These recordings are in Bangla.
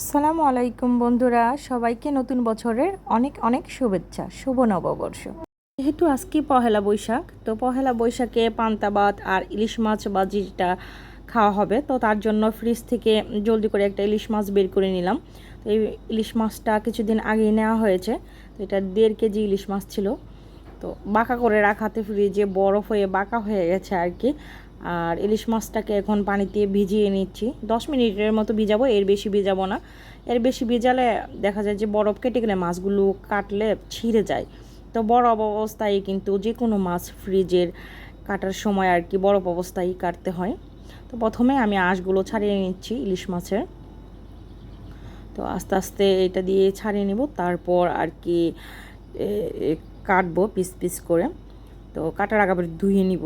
আসসালামু আলাইকুম বন্ধুরা, সবাইকে নতুন বছরের অনেক অনেক শুভেচ্ছা, শুভ নববর্ষ। যেহেতু আজকে পহেলা বৈশাখ, তো পহেলা বৈশাখে পান্তা ভাত আর ইলিশ মাছ বাজিটা খাওয়া হবে, তো তার জন্য ফ্রিজ থেকে জলদি করে একটা ইলিশ মাছ বের করে নিলাম। তো এই ইলিশ মাছটা কিছুদিন আগেই নেওয়া হয়েছে, তো এটা দেড় কেজি ইলিশ মাছ ছিল। তো বাঁকা করে রাখাতে ফ্রিজে বরফ হয়ে বাঁকা হয়ে গেছে আর কি। আর ইলিশ মাছটাকে এখন পানিতে ভিজিয়ে নিচ্ছি। দশ মিনিটের মতো ভিজাবো, এর বেশি ভিজাবো না। এর বেশি ভিজালে দেখা যায় যে বরফ কেটে গেলে মাছগুলো কাটলে ছিঁড়ে যায়। তো বরফ অবস্থায় কিন্তু যে কোনো মাছ ফ্রিজের কাটার সময় আর কি বরফ অবস্থায় কাটতে হয়। তো প্রথমে আমি আঁশগুলো ছাড়িয়ে নিচ্ছি ইলিশ মাছের। তো আস্তে আস্তে এটা দিয়ে ছাড়িয়ে নেব, তারপর আর কি কাটবো পিস পিস করে। তো কাটার আগে আবার ধুয়ে নিব।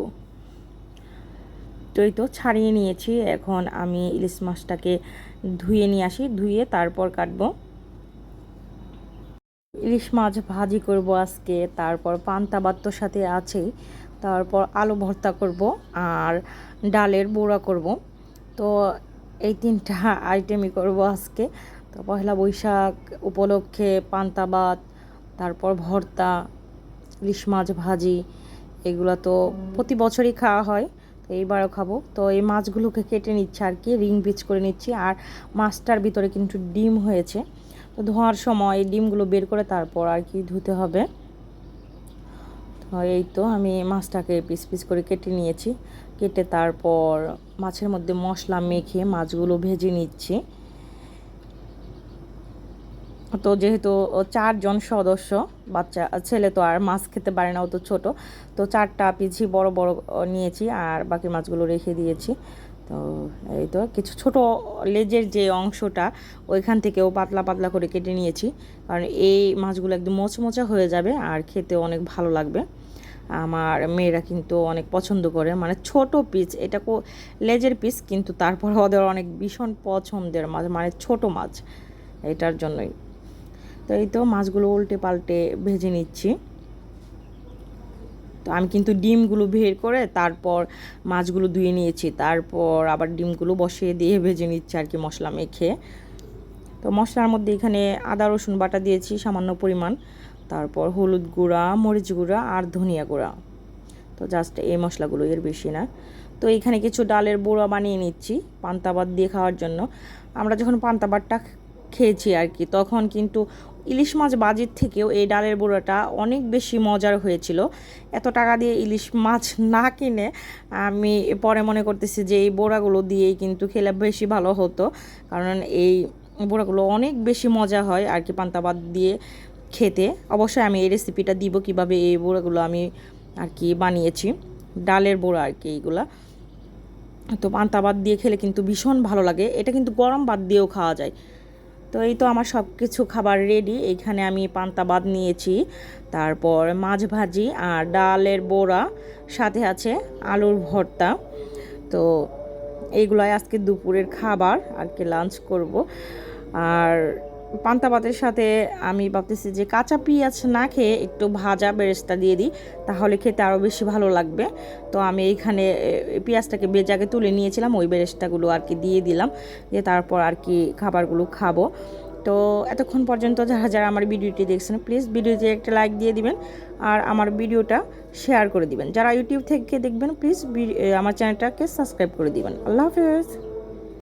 এই তো ছাড়িয়ে নিয়েছি। এখন আমি ইলিশ মাছটাকে ধুয়ে নিয়ে আসি, ধুয়ে তারপর কাটবো। ইলিশ মাছ ভাজি করব আজকে, তারপর পান্তা বাত্তর সাথে আছেই তারপর আলু ভর্তা করব আর ডালের বড়া করব। তো এই তিনটা আইটেমই করব আজকে। তো পয়লা বৈশাখ উপলক্ষে পান্তা ভাত, তারপর ভর্তা, ইলিশ মাছ ভাজি, এগুলো তো প্রতি বছরই খাওয়া হয়। তো এইবারও খাব। তো এই মাছগুলোকে কেটে নিচ্ছে আর কি, রিং পিচ করে নিচ্ছি। আর মাছটার ভিতরে কিন্তু ডিম হয়েছে। তো ধোয়ার সময় এই ডিমগুলো বের করে তারপর আর কি ধুতে হবে। তো এই তো আমি মাছটাকে পিস পিস করে কেটে নিয়েছি। কেটে তারপর মাছের মধ্যে মশলা মেখে মাছগুলো ভেজে নিচ্ছি। তো যেহেতু চারজন সদস্য, বাচ্চা, ছেলে তো আর মাছ খেতে পারে না, ও তো ছোটো। তো চারটা পিছি বড় বড় নিয়েছি আর বাকি মাছগুলো রেখে দিয়েছি। তো এই তো কিছু ছোট লেজের যে অংশটা, ওইখান থেকেও পাতলা পাতলা করে কেটে নিয়েছি। কারণ এই মাছগুলো একদম মোচমোচা হয়ে যাবে আর খেতে অনেক ভালো লাগবে। আমার মেয়েরা কিন্তু অনেক পছন্দ করে। মানে ছোট পিস, এটা লেজের পিস, কিন্তু তারপর ওদের অনেক ভীষণ পছন্দের মাছ মানে ছোট মাছ। এটার জন্যই। তো এই তো মাছগুলো উল্টে পাল্টে ভেজে নিচ্ছি। তো আমি কিন্তু ডিমগুলো বের করে তারপর মাছগুলো ধুয়ে নিয়েছি, তারপর আবার ডিমগুলো বসিয়ে দিয়ে ভেজে নিচ্ছি আর কি মশলা মেখে। তো মশলার মধ্যে এখানে আদা, রসুন বাটা দিয়েছি, সামান্য পরিমাণ। তারপর হলুদ গুঁড়া, মরিচ গুঁড়া আর ধনিয়া গুঁড়া। তো জাস্ট এই মশলাগুলো, এর বেশি না। তো এখানে কিছু ডালের বড়া বানিয়ে নিচ্ছি পান্তাবাদ দিয়ে খাওয়ার জন্য। আমরা যখন পান্তাবাদটা খেয়েছি আর কি। তখন কিন্তু ইলিশ মাছ বাজির থেকেও এই ডালের বড়াটা অনেক বেশি মজার হয়েছিল। এত টাকা দিয়ে ইলিশ মাছ না কিনে আমি পরে মনে করতেছি যে এই বড়াগুলো দিয়েই কিন্তু খেলে বেশি ভালো হতো। কারণ এই বড়াগুলো অনেক বেশি মজা হয় আর কি পান্তাবাদ দিয়ে খেতে। অবশ্যই আমি এই রেসিপিটা দিব কীভাবে এই বড়াগুলো আমি আর কি বানিয়েছি। ডালের বড়া আর কি এইগুলা। তো পান্তাবাদ দিয়ে খেলে কিন্তু ভীষণ ভালো লাগে। এটা কিন্তু গরম ভাত দিয়েও খাওয়া যায়। তো এই তো আমার সব কিছু খাবার রেডি এখানে আমি পান্তা বাদ নিয়েছি। তারপর মাছ ভাজি আর ডালের বড়া, সাথে আছে আলুর ভর্তা। তো এইগুলাই আজকে দুপুরের খাবার, আজকে লাঞ্চ করব। আর পান্তা ভাতের সাথে আমি ভাবতেছি যে কাঁচা পেঁয়াজ না খেয়ে একটু ভাজা বেরেস্তা দিয়ে দিই, তাহলে খেতে আরও বেশি ভালো লাগবে। তো আমি এইখানে পেঁয়াজটাকে বেজাকে তুলে নিয়েছিলাম, ওই বেরেস্তাগুলো আর কি দিয়ে দিলাম, দিয়ে তারপর আর কি খাবারগুলো খাব। তো এতক্ষণ পর্যন্ত যারা যারা আমার ভিডিওটি দেখছেন, প্লিজ ভিডিওতে একটা লাইক দিয়ে দিবেন, আর আমার ভিডিওটা শেয়ার করে দিবেন। যারা ইউটিউব থেকে দেখবেন, প্লিজ আমার চ্যানেলটাকে সাবস্ক্রাইব করে দিবেন। আল্লাহ হাফেজ।